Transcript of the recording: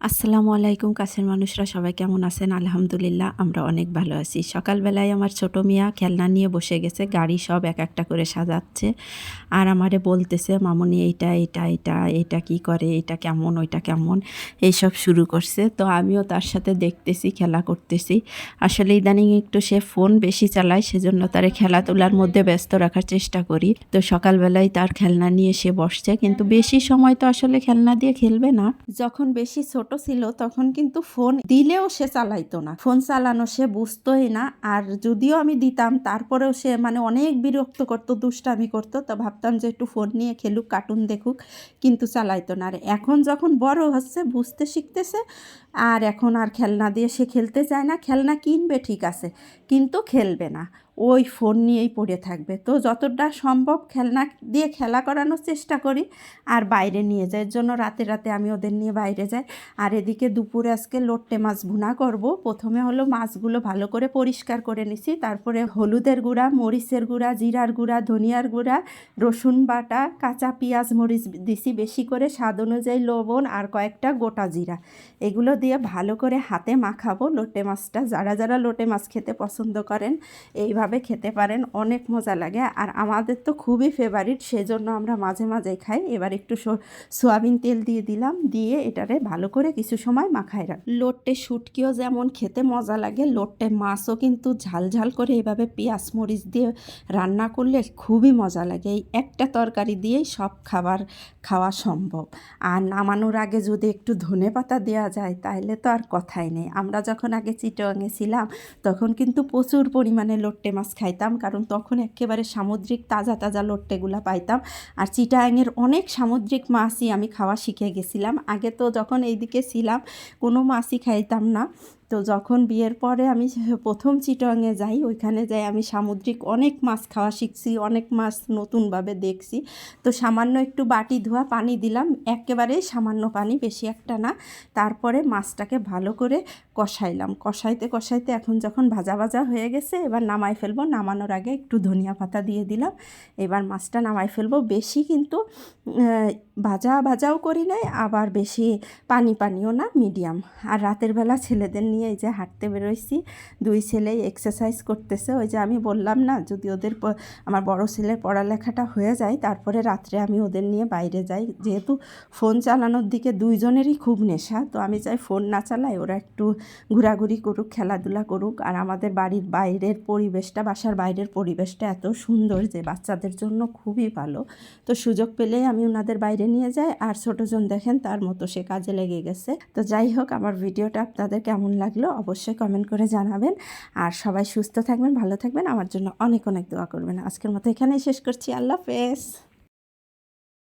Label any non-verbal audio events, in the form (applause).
আসসালামু আলাইকুম, কাছের মানুষরা সবাই কেমন আছেন? আলহামদুলিল্লাহ, আমরা অনেক ভালো আছি। সকালবেলায় আমার ছোট মিয়া খেলনা নিয়ে বসে গেছে, গাড়ি সব এক একটা করে সাজাচ্ছে। আর আমারে বলতেছে, মামুনি, এইটা এটা এটা এটা কি করে? এটা কেমন, ওইটা কেমন? এইসব শুরু করছে। তো আমিও তার সাথে দেখতেছি, খেলা করতেছি। আসলে ইদানিং একটু সে ফোন বেশি চালায়, সেজন্য তারে খেলাধুলার মধ্যে ব্যস্ত রাখার চেষ্টা করি। তো সকালবেলায় তার খেলনা নিয়ে সে বসছে, কিন্তু বেশি সময় তো আসলে খেলনা দিয়ে খেলবে না। যখন বেশি ছোট ছিল, তখন কিন্তু ফোন দিলেও সে চালাইতো না। ফোন চালানো সে বুঝতোই না, আর যদিও আমি দিতাম, তারপরেও সে মানে অনেক বিরক্ত করতো, দুষ্টামি করতো, তো ভাবতাম যে একটু ফোন নিয়ে খেলুক, কার্টুন দেখুক, কিন্তু চালাইতো না। আর এখন যখন বড় হচ্ছে, বুঝতে শিখতেছে, আর এখন আর খেলনা দিয়ে সে খেলতে চায় না। খেলনা কিনবে ঠিক আছে, কিন্তু খেলবে না। ওই ফোন নিয়েই পড়ে থাকবে। তো যতটা সম্ভব খেলনা দিয়ে খেলা করানোর চেষ্টা করি, আর বাইরে নিয়ে যাই। জন্য রাতে রাতে আমি ওদের নিয়ে বাইরে যাই। আর এদিকে দুপুরে আজকে লোট্টে মাছ ভুনা করব। প্রথমে হলো মাছগুলো ভালো করে পরিষ্কার করে নিছি। তারপরে হলুদের গুঁড়া, মরিচের গুঁড়া, জিরার গুঁড়া, ধনিয়ার গুঁড়া, রসুন বাটা, কাঁচা পেঁয়াজ, মরিচ দিছি বেশি করে। স্বাদ অনুযায়ী লবণ আর কয়েকটা গোটা জিরা। এগুলো দিয়ে ভালো করে হাতে মাখাবো। লোটে মাছটা যারা যারা লোটে মাছ খেতে পছন্দ করেন, এইভাবে খেতে পারেন, অনেক মজা লাগে। আর আমাদের তো খুবই ফেভারিট সেজন্য আমরা মাঝে মাঝে খাই। এবার একটু সোয়াবিন তেল দিয়ে দিলাম, দিয়ে এটারে ভালো করে কিছু সময় মাখায় রাখ। লোটে শুটকিও যেমন খেতে মজা লাগে লোটে মাছও কিন্তু ঝাল ঝাল করে এভাবে পেঁয়াজ, মরিচ দিয়ে রান্না করলে খুবই মজা লাগে। এই একটা তরকারি দিয়েই সব খাবার খাওয়া সম্ভব। আর নামানোর আগে যদি একটু ধনে পাতা দেওয়া যায় তাহলে তো আর কথাই নেই। আমরা যখন আগে চিটংয়ে ছিলাম, তখন কিন্তু প্রচুর পরিমাণে লোট্টে মাছ খাইতাম, কারণ তখন একেবারে সামুদ্রিক তাজা তাজা লট্টেগুলা পাইতাম। আর চিটাংয়ের অনেক সামুদ্রিক মাছই আমি খাওয়া শিখে গেছিলাম। আগে তো যখন এইদিকে ছিলাম, কোনো মাছই খাইতাম না। তো যখন বিয়ের পরে আমি (laughs) প্রথম চিটংয়ে যাই, ওইখানে যাই আমি সামুদ্রিক অনেক মাছ খাওয়া শিখছি, অনেক মাছ নতুনভাবে দেখছি। তো সামান্য একটু বাটি ধোয়া পানি দিলাম, একেবারে সামান্য পানি, বেশি একটা না। তারপরে মাছটাকে ভালো করে কষাইলাম। কষাইতে কষাইতে এখন যখন ভাজা ভাজা হয়ে গেছে, এবার নামাই ফেলব। নামানোর আগে একটু ধনিয়া পাতা দিয়ে দিলাম। এবার মাছটা নামাই ফেলব। বেশি কিন্তু ভাজা ভাজাও করি নাই, আবার বেশি পানি পানিও না, মিডিয়াম। আর রাতের বেলা ছেলেদের নিয়ে এই যে হাঁটতে বেরোইছি। দুই ছেলেই এক্সারসাইজ করতেছে। ওই যে আমি বললাম না, যদি ওদের আমার বড় ছেলের পড়ালেখাটা হয়ে যায়, তারপরে রাত্রে আমি ওদের নিয়ে বাইরে যাই। যেহেতু ফোন চালানোর দিকে দুইজনেরই খুব নেশা, তো আমি চাই ফোন না চালাই ওরা একটু ঘোরাঘুরি করুক, খেলাধুলা করুক। আর আমাদের বাড়ির বাইরের পরিবেশটা, বাসার বাইরের পরিবেশটা এত সুন্দর যে বাচ্চাদের জন্য খুবই ভালো। তো সুযোগ পেলেই আমি ওনাদের বাইরে নিয়ে যাই। আর ছোটজন দেখেন, তার মতো সে কাজে লেগে গেছে। তো যাই হোক, আমার ভিডিওটা আপনাদের কেমন লাগল, অবশ্যই কমেন্ট করে জানাবেন। আর সবাই সুস্থ থাকবেন, ভালো থাকবেন। আমার জন্য অনেক অনেক দোয়া করবেন। আজকের মতো এখানেই শেষ করছি। আল্লাহ হাফেজ।